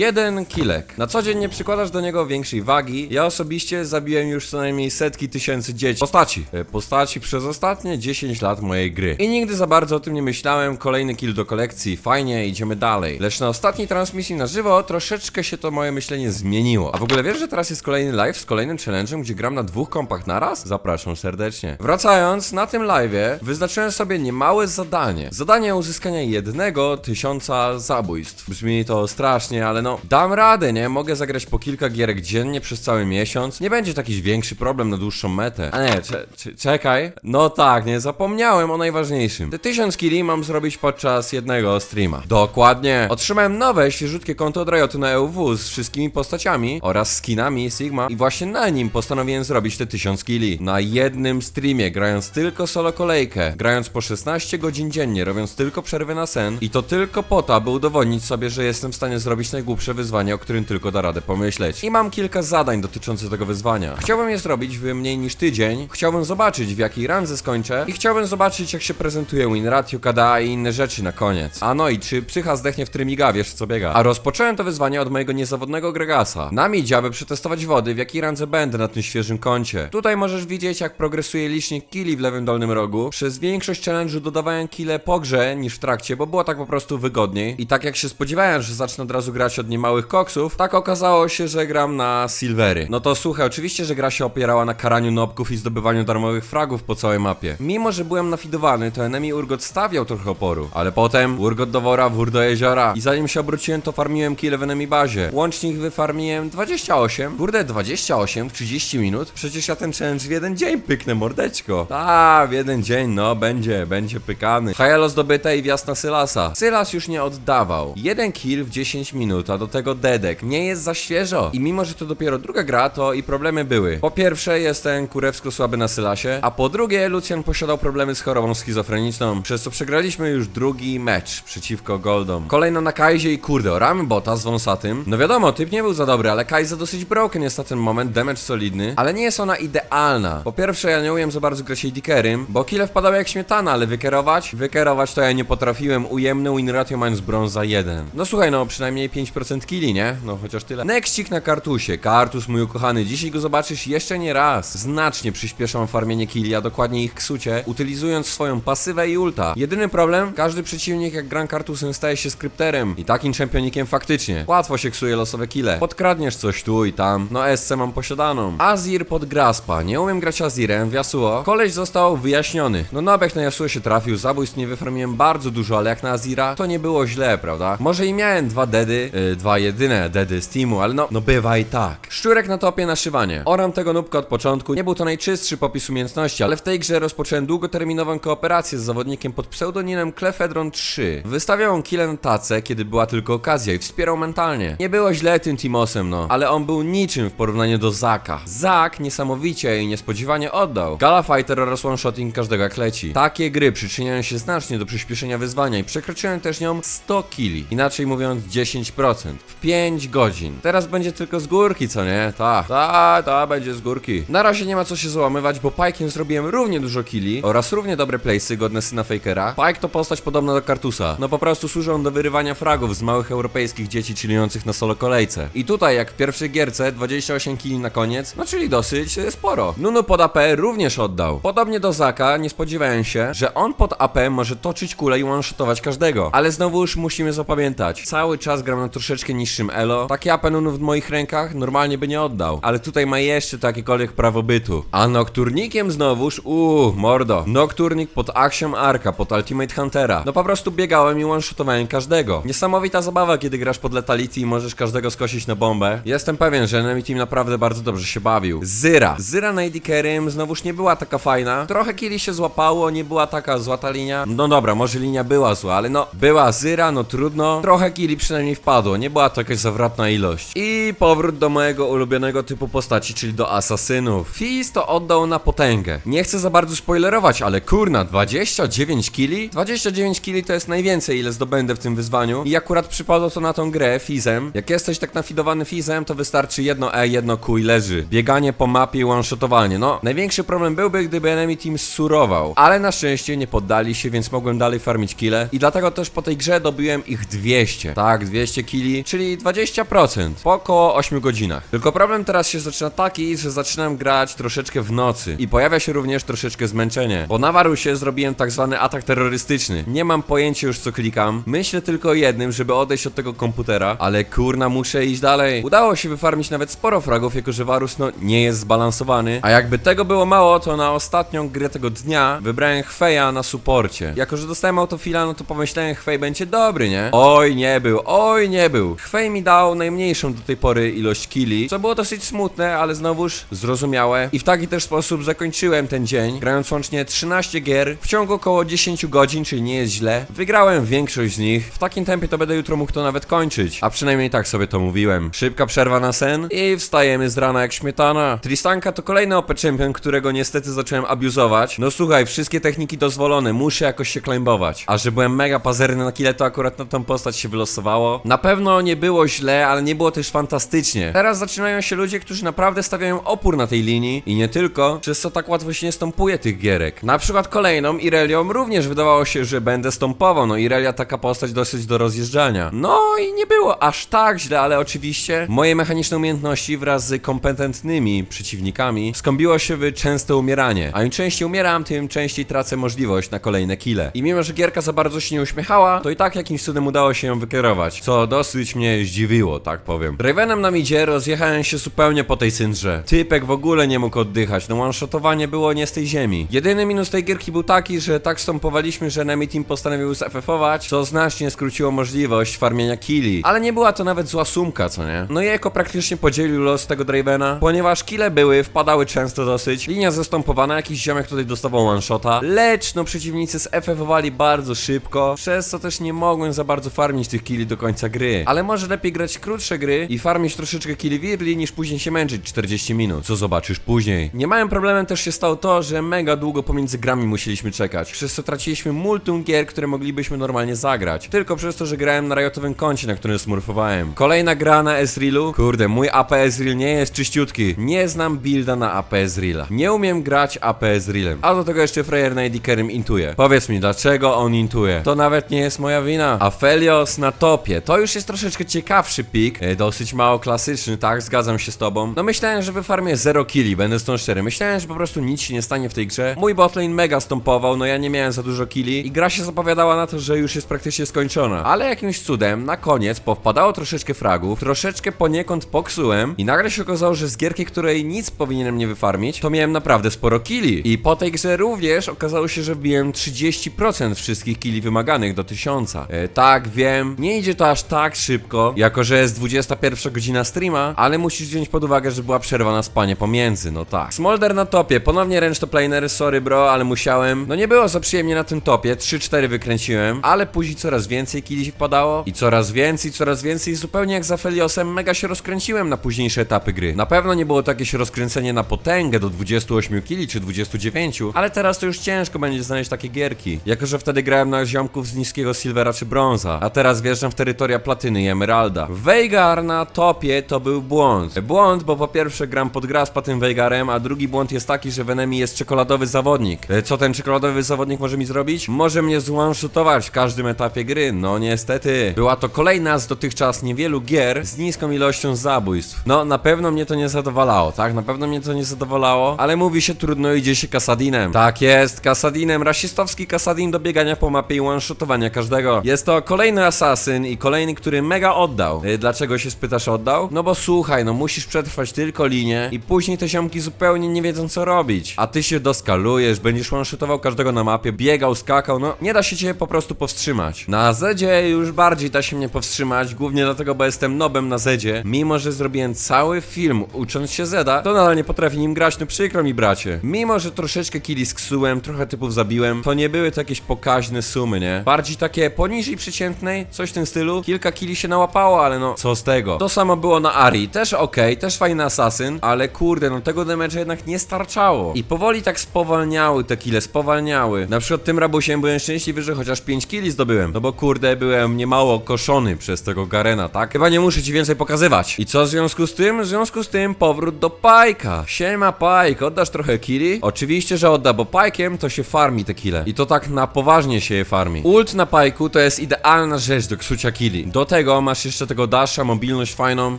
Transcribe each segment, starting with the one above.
Jeden kilek. Na co dzień nie przykładasz do niego większej wagi. Ja osobiście zabiłem już co najmniej setki tysięcy dzieci. Postaci. E, Postaci przez ostatnie 10 lat mojej gry. I nigdy za bardzo o tym nie myślałem. Kolejny kill do kolekcji. Fajnie, idziemy dalej. Lecz na ostatniej transmisji na żywo troszeczkę się to moje myślenie zmieniło. A w ogóle wiesz, że teraz jest kolejny live z kolejnym challenge'em, gdzie gram na dwóch kompach naraz? Zapraszam serdecznie. Wracając, na tym live'ie wyznaczyłem sobie niemałe zadanie. Zadanie uzyskania jednego tysiąca zabójstw. Brzmi to strasznie, ale no, dam radę, nie? Mogę zagrać po kilka gierek dziennie przez cały miesiąc. Nie będzie to jakiś większy problem na dłuższą metę. A nie, cze cze czekaj. No tak, nie, zapomniałem o najważniejszym. Te tysiąc killi mam zrobić podczas jednego streama. Dokładnie. Otrzymałem nowe, świeżutkie konto od Riotu na EUW z wszystkimi postaciami oraz skinami Sigma i właśnie na nim postanowiłem zrobić te tysiąc killi. Na jednym streamie, grając tylko solo kolejkę, grając po 16 godzin dziennie, robiąc tylko przerwy na sen i to tylko po to, aby udowodnić sobie, że jestem w stanie zrobić najgłupsze wyzwanie, o którym tylko da radę pomyśleć. I mam kilka zadań dotyczących tego wyzwania. Chciałbym je zrobić w mniej niż tydzień, chciałbym zobaczyć w jakiej randze skończę i chciałbym zobaczyć jak się prezentuje win ratio, KDA i inne rzeczy na koniec. A no i czy psycha zdechnie w trymiga, wiesz co biega. A rozpocząłem to wyzwanie od mojego niezawodnego Gregasa. Na midzie, aby przetestować wody, w jakiej randze będę na tym świeżym koncie. Tutaj możesz widzieć jak progresuje licznik killi w lewym dolnym rogu. Przez większość challenge'u dodawałem kile po grze niż w trakcie, bo było tak po prostu wygodniej. I tak jak się spodziewałem, że zacznę od razu grać od niemałych koksów, tak okazało się, że gram na silvery. No to słuchaj, oczywiście, że gra się opierała na karaniu nobków i zdobywaniu darmowych fragów po całej mapie. Mimo, że byłem nafidowany, to enemy Urgot stawiał trochę oporu. Ale potem Urgot do wora, wór do jeziora. I zanim się obróciłem, to farmiłem kile w enemy bazie. Łącznie ich wyfarmiłem 28. Kurde, 28 w 30 minut? Przecież ja ten challenge w jeden dzień pyknę, mordeczko. A, w jeden dzień, no, będzie, będzie pykany. Hajalo zdobyte i wjazd Sylasa. Sylas już nie oddawał. Jeden kill w 10 minut, do tego dedek. Nie jest za świeżo. I mimo, że to dopiero druga gra, to i problemy były. Po pierwsze, jestem kurewsko słaby na Sylasie, a po drugie, Lucian posiadał problemy z chorobą schizofreniczną, przez co przegraliśmy już drugi mecz przeciwko Goldom. Kolejno na Kaizie i kurde, oramy bota z wąsatym. No wiadomo, typ nie był za dobry, ale Kaiza dosyć broken jest na ten moment, damage solidny, ale nie jest ona idealna. Po pierwsze, ja nie umiem za bardzo grać Dickerym, bo kile wpadały jak śmietana, ale wykierować? Wykierować to ja nie potrafiłem, ujemny win ratio mając brąza 1. No słuchaj, no przynajmniej 5% killi, nie? No chociaż tyle. Nexcik na kartusie, kartus mój ukochany, dzisiaj go zobaczysz jeszcze nie raz. Znacznie przyspieszam farmienie killi, a dokładnie ich ksucie, utylizując swoją pasywę i ulta. Jedyny problem, każdy przeciwnik jak gram kartusem staje się skrypterem i takim czempionikiem faktycznie. Łatwo się ksuje losowe kile. Podkradniesz coś tu i tam, no SC mam posiadaną. Azir pod Graspa, nie umiem grać Azirem w Yasuo. Koleś został wyjaśniony. No Nobek na Yasuo się trafił, zabójstw nie wyfarmiłem bardzo dużo, ale jak na Azira, to nie było źle, prawda? Może i miałem dwa dedy, yy, dwa jedyne dedy z teamu, ale no, no bywa i tak. Szczurek na topie naszywanie. Oram tego nubka od początku, nie był to najczystszy popis umiejętności, ale w tej grze rozpocząłem długoterminową kooperację z zawodnikiem pod pseudonimem Clefedron 3. Wystawiał on kile na tacę, kiedy była tylko okazja i wspierał mentalnie. Nie było źle tym Timosem, no, ale on był niczym w porównaniu do Zaka. Zak niesamowicie i niespodziewanie oddał. Gala Fighter oraz one shotting każdego jak leci. Takie gry przyczyniają się znacznie do przyspieszenia wyzwania i przekroczyłem też nią 100 kili. Inaczej mówiąc 10%. W 5 godzin. Teraz będzie tylko z górki, co nie? Ta, ta, ta będzie z górki. Na razie nie ma co się załamywać, bo Pike'iem zrobiłem równie dużo kili oraz równie dobre playsy godne syna Fakera. Pike to postać podobna do Kartusa. No po prostu służy on do wyrywania fragów z małych europejskich dzieci chillujących na solo kolejce. I tutaj jak w pierwszej gierce 28 kili na koniec, no czyli dosyć e, sporo. Nunu pod AP również oddał. Podobnie do Zaka, nie spodziewałem się, że on pod AP może toczyć kulę i one-shotować każdego. Ale znowu już musimy zapamiętać. Cały czas gram na troszeczkę niższym elo. Takie AP Nunu w moich rękach normalnie by nie oddał. Ale tutaj ma jeszcze to jakiekolwiek prawo bytu. A Nocturnikiem znowuż, uuu, mordo. Nocturnik pod Axiom Arka, pod Ultimate Huntera. No po prostu biegałem i one-shotowałem każdego. Niesamowita zabawa, kiedy grasz pod Letality i możesz każdego skosić na bombę. Jestem pewien, że enemy team naprawdę bardzo dobrze się bawił. Zyra. Zyra na AD Carrym znowuż nie była taka fajna. Trochę killi się złapało, nie była taka złata linia. No dobra, może linia była zła, ale no, była Zyra, no trudno. Trochę killi przynajmniej wpadło, nie była to jakaś zawrotna ilość. I powrót do mojego ulubionego typu postaci, czyli do asasynów. Fizz to oddał na potęgę. Nie chcę za bardzo spoilerować, ale kurna, 29 kili? 29 kili to jest najwięcej, ile zdobędę w tym wyzwaniu. I akurat przypadło to na tą grę Fizem. Jak jesteś tak nafidowany Fizem, to wystarczy jedno E, jedno Q i leży. Bieganie po mapie i one-shotowanie. No, największy problem byłby, gdyby enemy team surował. Ale na szczęście nie poddali się, więc mogłem dalej farmić kile. I dlatego też po tej grze dobiłem ich 200. Tak, 200 kili kili, czyli 20% po około 8 godzinach. Tylko problem teraz się zaczyna taki, że zaczynam grać troszeczkę w nocy i pojawia się również troszeczkę zmęczenie, bo na Warusie zrobiłem tak zwany atak terrorystyczny. Nie mam pojęcia już co klikam, myślę tylko o jednym, żeby odejść od tego komputera, ale kurna muszę iść dalej. Udało się wyfarmić nawet sporo fragów, jako że Warus no nie jest zbalansowany, a jakby tego było mało, to na ostatnią grę tego dnia wybrałem Chweja na suporcie. Jako, że dostałem autofila, no to pomyślałem Chwej będzie dobry, nie? Oj nie był, oj nie był. Chwej mi dał najmniejszą do tej pory ilość killi, co było dosyć smutne, ale znowuż zrozumiałe. I w taki też sposób zakończyłem ten dzień, grając łącznie 13 gier w ciągu około 10 godzin, czyli nie jest źle. Wygrałem większość z nich. W takim tempie to będę jutro mógł to nawet kończyć. A przynajmniej tak sobie to mówiłem. Szybka przerwa na sen i wstajemy z rana jak śmietana. Tristanka to kolejny OP champion, którego niestety zacząłem abuzować. No słuchaj, wszystkie techniki dozwolone, muszę jakoś się claimbować. A że byłem mega pazerny na kile, to akurat na tą postać się wylosowało. Na pewno nie było źle, ale nie było też fantastycznie. Teraz zaczynają się ludzie, którzy naprawdę stawiają opór na tej linii i nie tylko, przez co tak łatwo się nie stąpuje tych gierek. Na przykład kolejną Irelią również wydawało się, że będę stąpował. No Irelia taka postać dosyć do rozjeżdżania. No i nie było aż tak źle, ale oczywiście moje mechaniczne umiejętności wraz z kompetentnymi przeciwnikami skąbiło się w częste umieranie. A im częściej umieram, tym częściej tracę możliwość na kolejne kile. I mimo, że gierka za bardzo się nie uśmiechała, to i tak jakimś cudem udało się ją wykierować, co dosyć mnie zdziwiło, tak powiem. Ravenem nam idzie, rozjechałem się zupełnie po tej syndrze. Typek w ogóle nie mógł oddychać, no one-shotowanie było nie z tej ziemi. Jedyny minus tej gierki był taki, że tak stąpowaliśmy, że enemy team postanowił zFF-ować, co znacznie skróciło możliwość farmienia killi. Ale nie była to nawet zła sumka, co nie? No i Eko praktycznie podzielił los tego Dravena, ponieważ kile były, wpadały często dosyć, linia zastąpowana, jakiś ziomek tutaj dostawał one-shota, lecz no przeciwnicy zFF-owali bardzo szybko, przez co też nie mogłem za bardzo farmić tych killi do końca gry. Ale może lepiej grać krótsze gry i farmić troszeczkę early, niż później się męczyć 40 minut, co zobaczysz później. Nie małym problemem też się stało to, że mega długo pomiędzy grami musieliśmy czekać, przez co traciliśmy multum gier, które moglibyśmy normalnie zagrać. Tylko przez to, że grałem na rajotowym koncie, na którym smurfowałem. Kolejna gra na Ezrealu. Kurde, mój AP Ezreal nie jest czyściutki. Nie znam builda na AP Ezreala. Nie umiem grać AP Ezrealem. A do tego jeszcze frajer na Edikerem intuje. Powiedz mi, dlaczego on intuje? To nawet nie jest moja wina. Aphelios na topie. To już jest troszeczkę ciekawszy pik. E, dosyć mało klasyczny, tak? Zgadzam się z tobą. No myślałem, że wyfarmię 0 killi, będę z tą szczery. Myślałem, że po prostu nic się nie stanie w tej grze. Mój botlane mega stąpował, no ja nie miałem za dużo killi i gra się zapowiadała na to, że już jest praktycznie skończona. Ale jakimś cudem, na koniec, powpadało troszeczkę fragów, troszeczkę poniekąd poksułem i nagle się okazało, że z gierki, której nic powinienem nie wyfarmić, to miałem naprawdę sporo killi. I po tej grze również okazało się, że wbiłem 30% wszystkich killi wymaganych do 1000. E, tak, wiem, nie idzie to aż tak szybko, jako że jest 21 godzina streama, ale musisz wziąć pod uwagę, że była przerwa na spanie pomiędzy, no tak. Smolder na topie, ponownie ręcz to planer, sorry bro, ale musiałem. No nie było za przyjemnie na tym topie, 3-4 wykręciłem, ale później coraz więcej killi wpadało i coraz więcej, coraz więcej, zupełnie jak za Feliosem, mega się rozkręciłem na późniejsze etapy gry. Na pewno nie było to jakieś rozkręcenie na potęgę do 28 killi czy 29, ale teraz to już ciężko będzie znaleźć takie gierki. Jako, że wtedy grałem na ziomków z niskiego silvera czy brąza, a teraz wjeżdżam w terytoria platyny i emeralda. Veigar na topie to był błąd. Błąd, bo po pierwsze gram pod graspa tym Veigarem, a drugi błąd jest taki, że w enemy jest czekoladowy zawodnik. E, Co ten czekoladowy zawodnik może mi zrobić? Może mnie zone-shootować w każdym etapie gry, no niestety. Była to kolejna z dotychczas niewielu gier z niską ilością zabójstw. No, na pewno mnie to nie zadowalało, tak? Na pewno mnie to nie zadowalało, ale mówi się trudno idzie się Kasadinem. Tak jest, Kasadinem, rasistowski Kasadin do biegania po mapie i one-shootowania każdego. Jest to kolejny asasyn i kolejny, który mega oddał. E, Dlaczego się spytasz oddał? No bo słuchaj, no musisz przetrwać tylko linię i później te ziomki zupełnie nie wiedzą co robić. A ty się doskalujesz, będziesz one-shootował każdego na mapie, biegał, skakał, no nie da się cię po prostu powstrzymać. Na Zedzie już bardziej da się mnie powstrzymać, głównie dlatego, bo jestem nobem na Zedzie. Mimo, że zrobiłem cały film ucząc się Zeda, to nadal nie potrafię nim grać, no przykro mi bracie. Mimo, że troszeczkę killi sksułem, trochę typów zabiłem, to nie były to jakieś pokaźne sumy, nie? Bardziej takie poniżej przeciętnej, coś w tym stylu. Kilka killi się nałapało, ale no, co z tego? To samo było na Ari, też okej, też fajny asasyn, ale kurde, no tego damage'a jednak nie starczało. I powoli tak spowalniały te kile, spowalniały. Na przykład tym rabusiem byłem szczęśliwy, że chociaż 5 killi zdobyłem, no bo kurde, byłem niemało koszony przez tego Garena, tak? Chyba nie muszę ci więcej pokazywać. I co w związku z tym? W związku z tym powrót do Pajka. Siema Pajk, oddasz trochę killi? Oczywiście, że odda, bo Pajkiem to się farmi te kile. I to tak na poważnie się je farmi. Ult na Pajku to jest idealna rzecz do ksucia killi. Do tego masz jeszcze tego dasha, mobilność fajną.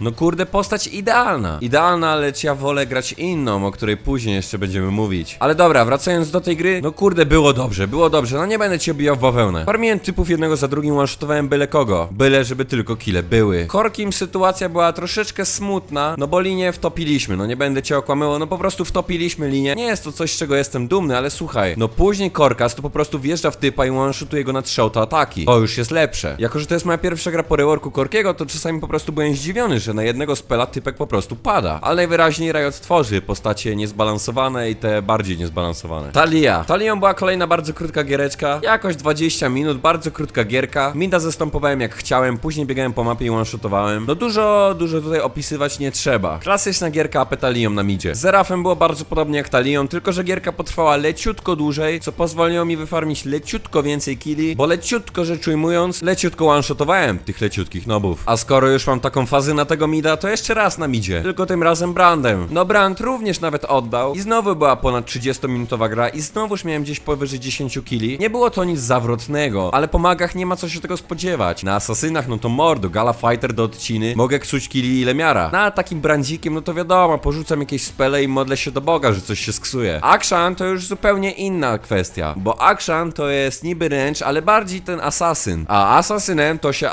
No kurde, postać idealna. Idealna, lecz ja wolę grać inną, o której później jeszcze będziemy mówić. Ale dobra, wracając do tej gry, no kurde, było dobrze, było dobrze. No nie będę cię obijał w bawełnę. Farmiłem typów jednego za drugim, one-shotowałem byle kogo. Byle, żeby tylko kile były. Korkim sytuacja była troszeczkę smutna, no bo linię wtopiliśmy, no nie będę cię okłamywał, no po prostu wtopiliśmy linię. Nie jest to coś, z czego jestem dumny, ale słuchaj, no później Korkas to po prostu wjeżdża w typa i one-shotuje go na trzy ataki. To już jest lepsze. Jako, że to jest moja pierwsza gra po reworku Korkiego, to czasami po prostu byłem zdziwiony, że na jednego spela typek po prostu pada. Ale najwyraźniej Riot tworzy postacie niezbalansowane i te bardziej niezbalansowane. Talia. Talią była kolejna bardzo krótka giereczka, jakoś 20 minut, bardzo krótka gierka. Mida zastępowałem jak chciałem, później biegałem po mapie i one-shotowałem. No dużo, dużo tutaj opisywać nie trzeba. Klasyczna gierka AP Talią na midzie. Zerafem było bardzo podobnie jak Talią, tylko że gierka potrwała leciutko dłużej, co pozwoliło mi wyfarmić leciutko więcej killi, bo leciutko rzecz ujmując, leciutko one-shotowałem tych leciutkich nobów. A skoro już mam taką fazę na tego mida, to jeszcze raz na midzie. Tylko tym razem Brandem. No Brand również nawet oddał i znowu była ponad 30-minutowa gra i znowuż miałem gdzieś powyżej 10 killi. Nie było to nic zawrotnego, ale po magach nie ma co się tego spodziewać. Na asasynach no to mordo, gala fighter do odciny, mogę ksuć killi ile miara. Na takim brandzikiem no to wiadomo, porzucam jakieś spele i modlę się do Boga, że coś się sksuje. Akshan to już zupełnie inna kwestia, bo Akshan to jest niby ręcz, ale bardziej ten asasyn. A asasynem to się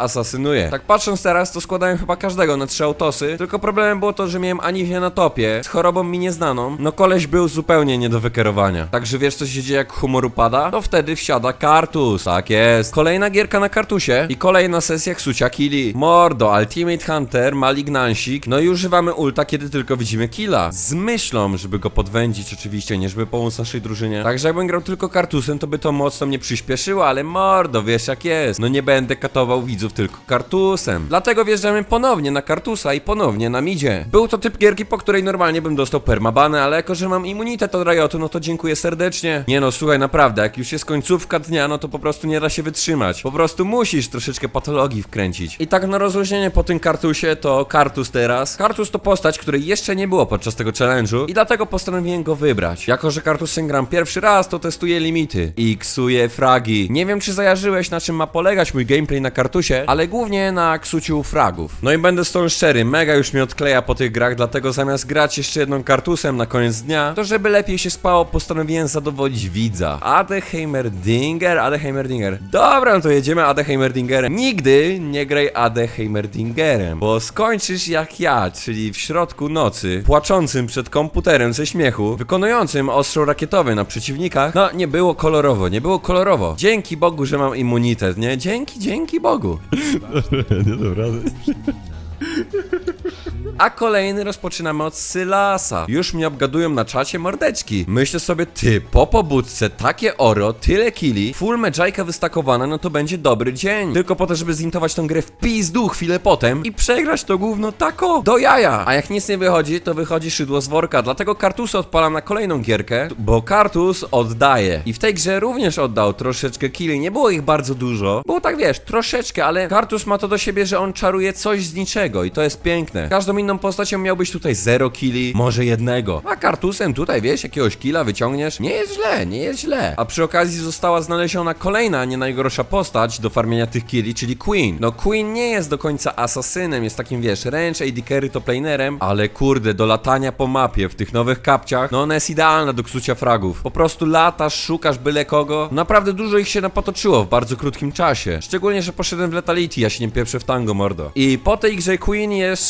Tak patrząc teraz, to składałem chyba każdego na trzy autosy, tylko problemem było to, że miałem Aniwię na topie, z chorobą mi nieznaną, no koleś był zupełnie nie do wykierowania. Także wiesz co się dzieje jak humor upada? To wtedy wsiada kartus, tak jest. Kolejna gierka na kartusie i kolejna sesja ksucia killi. Mordo, Ultimate Hunter, Malignansik, no i używamy ulta, kiedy tylko widzimy killa. Z myślą, żeby go podwędzić oczywiście, nie żeby pomóc naszej drużynie. Także jakbym grał tylko kartusem, to by to mocno mnie przyspieszyło, ale mordo, wiesz jak jest. No nie będę katował widzów tylko kartusem. Dlatego wjeżdżamy ponownie na kartusa i ponownie na midzie. Był to typ gierki, po której normalnie bym dostał permabanę, ale jako, że mam immunitet od Riotu, no to dziękuję serdecznie. Nie no, słuchaj, naprawdę, jak już jest końcówka dnia, no to po prostu nie da się wytrzymać. Po prostu musisz troszeczkę patologii wkręcić. I tak na rozluźnienie po tym kartusie, to kartus teraz. Kartus to postać, której jeszcze nie było podczas tego challenge'u i dlatego postanowiłem go wybrać. Jako, że kartusem gram pierwszy raz, to testuję limity. I ksuję fragi. Nie wiem, czy zajarzyłeś, na czym ma polegać mój gameplay na kartusie, ale głównie na ksuciu fragów. No i będę z tą szczery, mega już mnie odkleja po tych grach, dlatego zamiast grać jeszcze jedną kartusem na koniec dnia, to żeby lepiej się spało, postanowiłem zadowolić widza. Ade Heimerdinger, Ade Heimerdinger. Dobra, no to jedziemy Ade Heimerdingerem. Nigdy nie graj Ade Heimerdingerem, bo skończysz jak ja, czyli w środku nocy, płaczącym przed komputerem ze śmiechu, wykonującym ostrzał rakietowy na przeciwnikach. No, nie było kolorowo, nie było kolorowo. Dzięki Bogu, że mam immunitet, nie? Dzięki, dzięki Bogu. Nie dobra. A kolejny rozpoczynamy od Sylasa. Już mnie obgadują na czacie mordeczki. Myślę sobie, ty, po pobudce, takie oro, tyle killi, full medżajka wystakowana, no to będzie dobry dzień. Tylko po to, żeby zintować tą grę w pizdu chwilę potem i przegrać to gówno tako do jaja. A jak nic nie wychodzi, to wychodzi szydło z worka. Dlatego Kartusa odpalam na kolejną gierkę, bo Kartus oddaje. I w tej grze również oddał troszeczkę killi. Nie było ich bardzo dużo. Było tak, wiesz, troszeczkę, ale Kartus ma to do siebie, że on czaruje coś z niczego i to jest piękne. Każdą inną postacią miałbyś tutaj zero killi, może jednego. A Kartusem tutaj, wiesz, jakiegoś killa wyciągniesz? Nie jest źle, nie jest źle. A przy okazji została znaleziona kolejna, nie najgorsza postać do farmienia tych killi, czyli Queen. No Queen nie jest do końca asasynem, jest takim, wiesz, ręcz AD carry to planerem, ale kurde, do latania po mapie w tych nowych kapciach, no ona jest idealna do ksucia fragów. Po prostu latasz, szukasz byle kogo. Naprawdę dużo ich się napotoczyło w bardzo krótkim czasie. Szczególnie, że poszedłem w Letality, ja się nie pieprzę w tango, mordo. I po tej grze Queen jest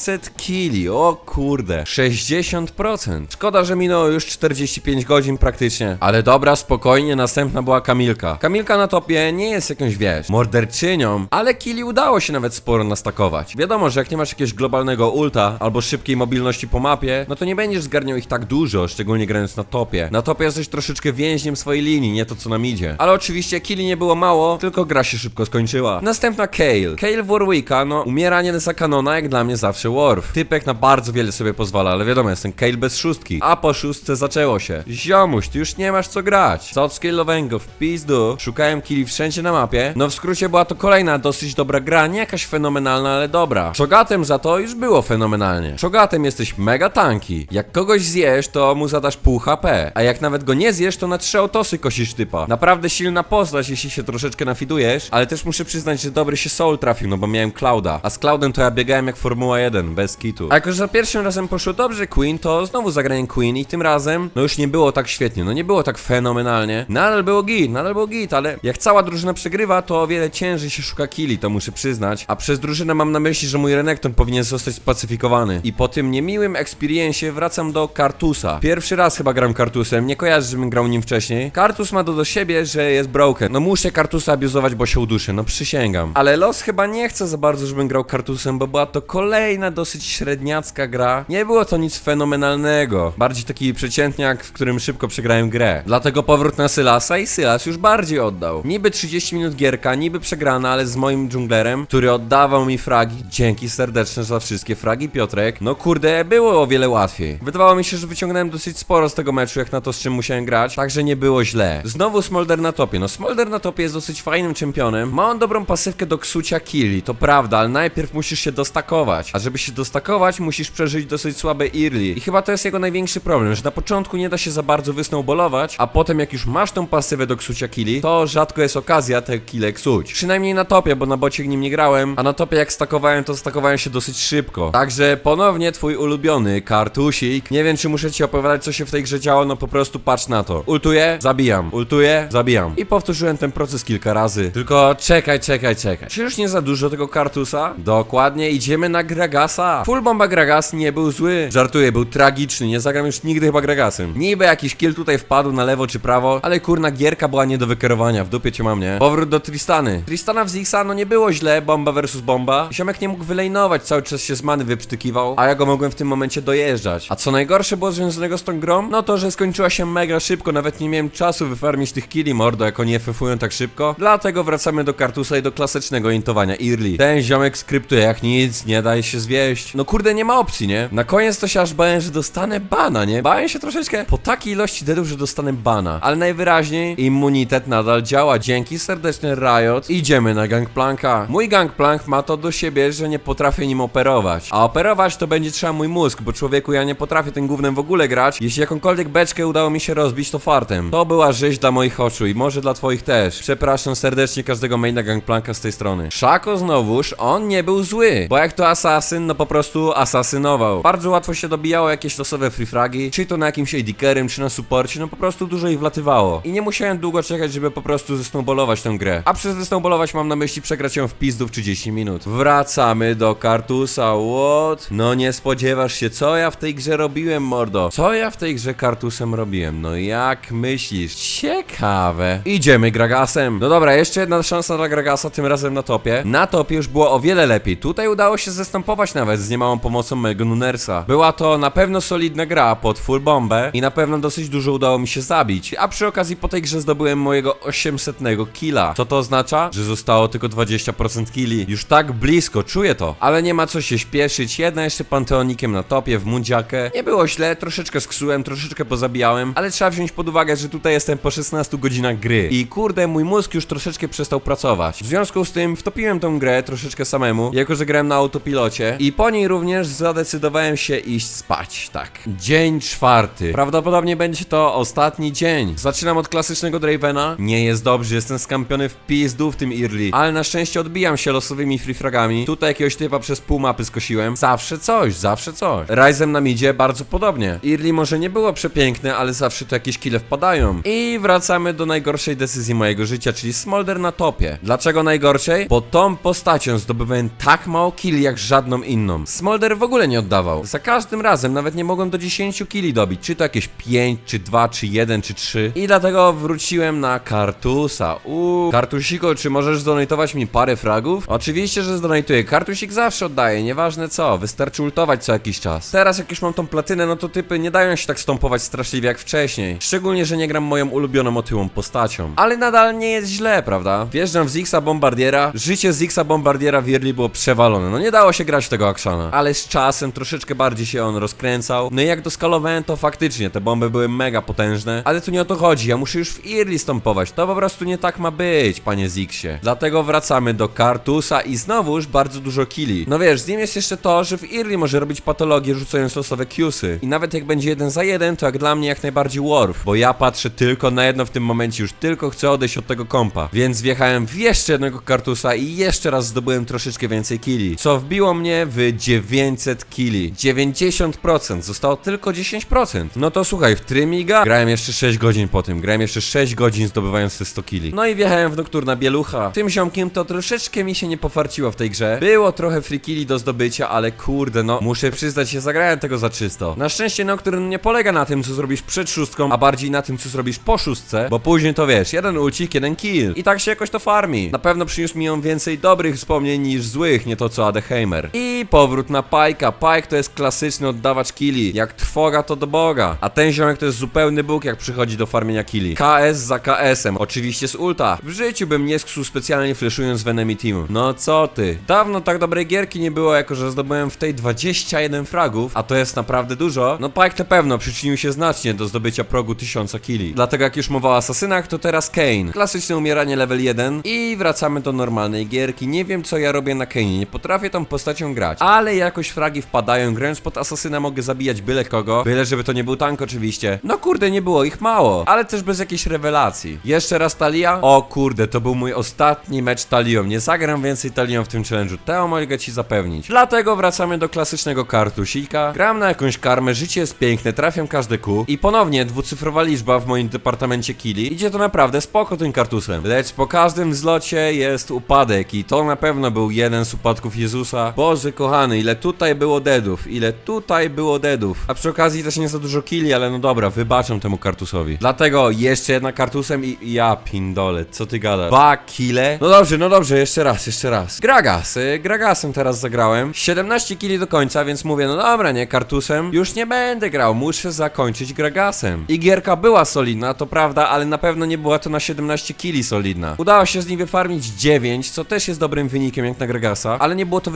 600 killi, o kurde, 60%. Szkoda, że minęło już 45 godzin praktycznie. Ale dobra, spokojnie, następna była Kamilka. Kamilka na topie nie jest jakąś, wiesz, morderczynią, ale killi udało się nawet sporo nastakować. Wiadomo, że jak nie masz jakiegoś globalnego ulta albo szybkiej mobilności po mapie, no to nie będziesz zgarniał ich tak dużo, szczególnie grając na topie. Na topie jesteś troszeczkę więźniem swojej linii, nie to co nam idzie. Ale oczywiście killi nie było mało, tylko gra się szybko skończyła. Następna Kale. Kale Warwicka, no umieranie za kanona jak dla mnie zawsze Worf. Typek na bardzo wiele sobie pozwala, ale wiadomo, jest ten Kale bez szóstki. A po szóstce zaczęło się. Ziomuś, ty już nie masz co grać. Co skillowego w pizdu. Szukałem killi wszędzie na mapie. No w skrócie była to kolejna dosyć dobra gra, nie jakaś fenomenalna, ale dobra. Czogatem za to już było fenomenalnie. Czogatem jesteś mega tanki. Jak kogoś zjesz, to mu zadasz pół HP. A jak nawet go nie zjesz, to na trzy autosy kosisz typa. Naprawdę silna postać, jeśli się troszeczkę nafidujesz, ale też muszę przyznać, że dobry się Soul trafił, no bo miałem Clouda. A z Cloudem to ja biegałem jak Formuła 1, bez kitu. A jako, że za pierwszym razem poszło dobrze Queen, to znowu zagrałem Queen i tym razem, no już nie było tak świetnie, no nie było tak fenomenalnie. Nadal było git, nadal było git, ale jak cała drużyna przegrywa, to o wiele ciężej się szuka killi, to muszę przyznać. A przez drużynę mam na myśli, że mój Renekton powinien zostać spacyfikowany. I po tym niemiłym experiencie wracam do Kartusa. Pierwszy raz chyba gram Kartusem, nie kojarzę, żebym grał nim wcześniej. Kartus ma to do siebie, że jest broken. No muszę Kartusa abuzować, bo się uduszę, no przysięgam. Ale los chyba nie chce za bardzo, żebym grał Kartusem, bo była to kolejna dosyć średniacka gra. Nie było to nic fenomenalnego. Bardziej taki przeciętniak, w którym szybko przegrałem grę. Dlatego powrót na Sylasa i Sylas już bardziej oddał. Niby 30 minut gierka, niby przegrana, ale z moim dżunglerem, który oddawał mi fragi. Dzięki serdeczne za wszystkie fragi, Piotrek. No kurde, było o wiele łatwiej. Wydawało mi się, że wyciągnąłem dosyć sporo z tego meczu, jak na to, z czym musiałem grać, także nie było źle. Znowu Smolder na topie. No Smolder na topie jest dosyć fajnym czempionem. Ma on dobrą pasywkę do ksucia killi, to prawda, ale najpierw musisz się dostakować. A żeby się dostakować, musisz przeżyć dosyć słabe early. I chyba to jest jego największy problem, że na początku nie da się za bardzo wysnowbolować, a potem jak już masz tą pasywę do ksucia killi, to rzadko jest okazja te kile ksuć. Przynajmniej na topie, bo na bocie nim nie grałem, a na topie jak stakowałem, to stakowałem się dosyć szybko. Także ponownie twój ulubiony kartusik. Nie wiem, czy muszę ci opowiadać, co się w tej grze działo, no po prostu patrz na to. Ultuję, zabijam. Ultuję, zabijam. I powtórzyłem ten proces kilka razy. Tylko czekaj, czekaj, czekaj. Czy już nie za dużo tego kartusa? Dokładnie, idziemy na Gragasa. Full bomba Gragas nie był zły. Żartuję, był tragiczny, nie zagram już nigdy chyba Gragasem. Niby jakiś kill tutaj wpadł na lewo czy prawo, ale kurna gierka była nie do wykierowania, w dupie cię mam, nie? Powrót do Tristany. Tristana w Zixa, no nie było źle, bomba versus bomba. Ziomek nie mógł wylejnować, cały czas się z many wyprztykiwał, a ja go mogłem w tym momencie dojeżdżać. A co najgorsze było związanego z tą grą? No to, że skończyła się mega szybko, nawet nie miałem czasu wyfarmić tych killi mordo, jak oni FF-ują tak szybko. Dlatego wracamy do Kartusa i do klasycznego intowania Early. Ten ziomek skryptuje jak nic, nie daj się zwieść. No kurde, nie ma opcji, nie? Na koniec to się aż bałem, że dostanę bana, nie? Bałem się troszeczkę po takiej ilości deadów, że dostanę bana. Ale najwyraźniej immunitet nadal działa. Dzięki serdeczny Riot. Idziemy na Gangplanka. Mój Gangplank ma to do siebie, że nie potrafię nim operować. A operować to będzie trzeba mój mózg, bo człowieku ja nie potrafię tym gównem w ogóle grać. Jeśli jakąkolwiek beczkę udało mi się rozbić, to fartem. To była rzeź dla moich oczu i może dla twoich też. Przepraszam serdecznie każdego maina Gangplanka z tej strony. Szako znowuż, on nie był zły, bo jak to asasyn, no po prostu asasynował. Bardzo łatwo się dobijało jakieś losowe free fragi, czy to na jakimś AD czy na supporcie, no po prostu dużo ich wlatywało. I nie musiałem długo czekać, żeby po prostu zesnowbolować tę grę. A przez zesnowbolować mam na myśli przegrać ją w pizdu w 30 minut. Wracamy do Kartusa, what? No nie spodziewasz się, co ja w tej grze robiłem, mordo? Co ja w tej grze Kartusem robiłem? No jak myślisz? Ciekawe. Idziemy Gragasem. No dobra, jeszcze jedna szansa dla Gragasa, tym razem na topie. Na topie już było o wiele lepiej. Tutaj udało się zastępować nawet z niemałą pomocą mojego Nunersa. Była to na pewno solidna gra pod full bombę i na pewno dosyć dużo udało mi się zabić. A przy okazji po tej grze zdobyłem mojego 800 killa. Co to oznacza? Że zostało tylko 20% killi. Już tak blisko, czuję to. Ale nie ma co się śpieszyć. Jedna jeszcze panteonikiem na topie w mundziakę. Nie było źle, troszeczkę sksułem, troszeczkę pozabijałem, ale trzeba wziąć pod uwagę, że tutaj jestem po 16 godzinach gry. I kurde, mój mózg już troszeczkę przestał pracować. W związku z tym wtopiłem tą grę troszeczkę samemu, jako że grałem na autopilocie i po niej również zadecydowałem się iść spać. Tak. Dzień czwarty. Prawdopodobnie będzie to ostatni dzień. Zaczynam od klasycznego Dravena. Nie jest dobrze, jestem skampiony w pizdu w tym early, ale na szczęście odbijam się losowymi free fragami. Tutaj jakiegoś typa przez pół mapy skosiłem. Zawsze coś, zawsze coś. Ryzem na midzie bardzo podobnie. Early może nie było przepiękne, ale zawsze tu jakieś kile wpadają. I wracamy do najgorszej decyzji mojego życia, czyli Smolder na topie. Dlaczego najgorszej? Bo tą postacią zdobywałem tak mało killi jak żadną inną. Smolder w ogóle nie oddawał. Za każdym razem nawet nie mogłem do 10 killi dobić. Czy to jakieś 5, czy 2, czy 1, czy 3. I dlatego wróciłem na Kartusa. Uuu, Kartusiko, czy możesz zdonatować mi parę fragów? Oczywiście, że zdonatuję. Kartusik zawsze oddaje, nieważne co. Wystarczy ultować co jakiś czas. Teraz jak już mam tą platynę, no to typy nie dają się tak stąpować straszliwie jak wcześniej. Szczególnie, że nie gram moją ulubioną otyłą postacią. Ale nadal nie jest źle, prawda? Wjeżdżam w Zixa Bombardiera. Życie Zixa Bombardiera w Early było przewalone. No nie dało się grać tego akshana. Ale z czasem troszeczkę bardziej się on rozkręcał. No i jak doskalowałem, to faktycznie te bomby były mega potężne. Ale tu nie o to chodzi, ja muszę już w Irli stąpować. To po prostu nie tak ma być, panie Zixie. Dlatego wracamy do Kartusa i znowuż bardzo dużo killi. No wiesz, z nim jest jeszcze to, że w Irli może robić patologię rzucając losowe Qsy. I nawet jak będzie jeden za jeden, to jak dla mnie jak najbardziej Worf. Bo ja patrzę tylko na jedno w tym momencie, już tylko chcę odejść od tego kompa. Więc wjechałem w jeszcze jednego Kartusa i jeszcze raz zdobyłem troszeczkę więcej killi. Co wbiło mnie w 900 killi. 90%, zostało tylko 10%. No to słuchaj, w Trymiga grałem jeszcze 6 godzin po tym, grałem jeszcze 6 godzin zdobywając te 100 killi. No i wjechałem w Nocturna Bielucha. Tym ziomkiem to troszeczkę mi się nie pofarciło w tej grze. Było trochę free killi do zdobycia, ale kurde no, muszę przyznać się, zagrałem tego za czysto. Na szczęście Nocturne nie polega na tym, co zrobisz przed szóstką, a bardziej na tym, co zrobisz po szóstce, bo później to wiesz, jeden ulcik, jeden kill. I tak się jakoś to farmi. Na pewno przyniósł mi on więcej dobrych wspomnień niż złych, nie to co Adeheimer. I powrót na Pajka. Pike to jest klasyczny oddawacz killi. Jak trwoga to do Boga. A ten ziomek to jest zupełny bóg, jak przychodzi do farmienia killi. KS za KS-em, oczywiście z ulta. W życiu bym nie sksuł specjalnie flashując w enemy team. No co ty? Dawno tak dobrej gierki nie było, jako że zdobyłem w tej 21 fragów, a to jest naprawdę dużo. No Pike na pewno przyczynił się znacznie do zdobycia progu 1000 killi. Dlatego jak już mowa o asasynach, to teraz Kane. Klasyczne umieranie level 1 i wracamy do normalnej gierki. Nie wiem co ja robię na Kane, nie potrafię tą postacią grać, ale jakoś fragi wpadają. Grając pod asasyna mogę zabijać byle kogo, byle żeby to nie był tank oczywiście. No kurde, nie było ich mało, ale też bez jakiejś rewelacji. Jeszcze raz Talia? O kurde, to był mój ostatni mecz Talią. Nie zagram więcej Talią w tym challenge'u. Teo mogę ci zapewnić. Dlatego wracamy do klasycznego kartusika. Gram na jakąś karmę, życie jest piękne, trafiam każde ku i ponownie dwucyfrowa liczba w moim departamencie killi. Idzie to naprawdę spoko tym kartusem. Lecz po każdym zlocie jest upadek i to na pewno był jeden z upadków Jezusa. Boże kochany, ile tutaj było deadów, ile tutaj było deadów. A przy okazji też nie za dużo killi, ale no dobra, wybaczam temu kartusowi. Dlatego jeszcze jedna kartusem i ja pindole, co ty gadasz? Dwa kile? No dobrze, no dobrze, jeszcze raz, jeszcze raz. Gragas, y, Gragasem teraz zagrałem. 17 kili do końca, więc mówię, no dobra, nie, kartusem już nie będę grał, muszę zakończyć Gragasem. I gierka była solidna, to prawda, ale na pewno nie była to na 17 kili solidna. Udało się z niej wyfarmić 9, co też jest dobrym wynikiem jak na Gragasa, ale nie było to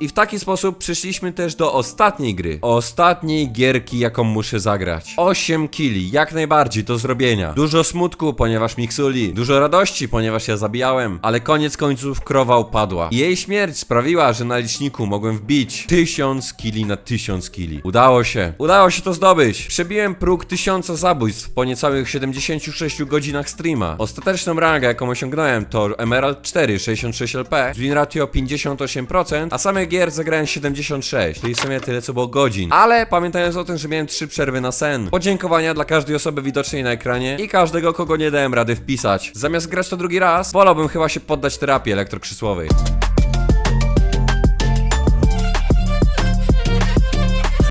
I w taki sposób przyszliśmy też do ostatniej gry. Ostatniej gierki, jaką muszę zagrać. 8 kili, jak najbardziej do zrobienia. Dużo smutku, ponieważ miksuli. Dużo radości, ponieważ ja zabijałem. Ale koniec końców krowa upadła. Jej śmierć sprawiła, że na liczniku mogłem wbić 1000 kili na 1000 kili. Udało się. Udało się to zdobyć. Przebiłem próg 1000 zabójstw po niecałych 76 godzinach streama. Ostateczną rangę, jaką osiągnąłem, to Emerald 4, 66 LP, win ratio 58%, a samych gier zagrałem 76, czyli w sumie tyle co było godzin. Ale pamiętając o tym, że miałem 3 przerwy na sen. Podziękowania dla każdej osoby widocznej na ekranie i każdego, kogo nie dałem rady wpisać. Zamiast grać to drugi raz, wolałbym chyba się poddać terapii elektrokrzysłowej.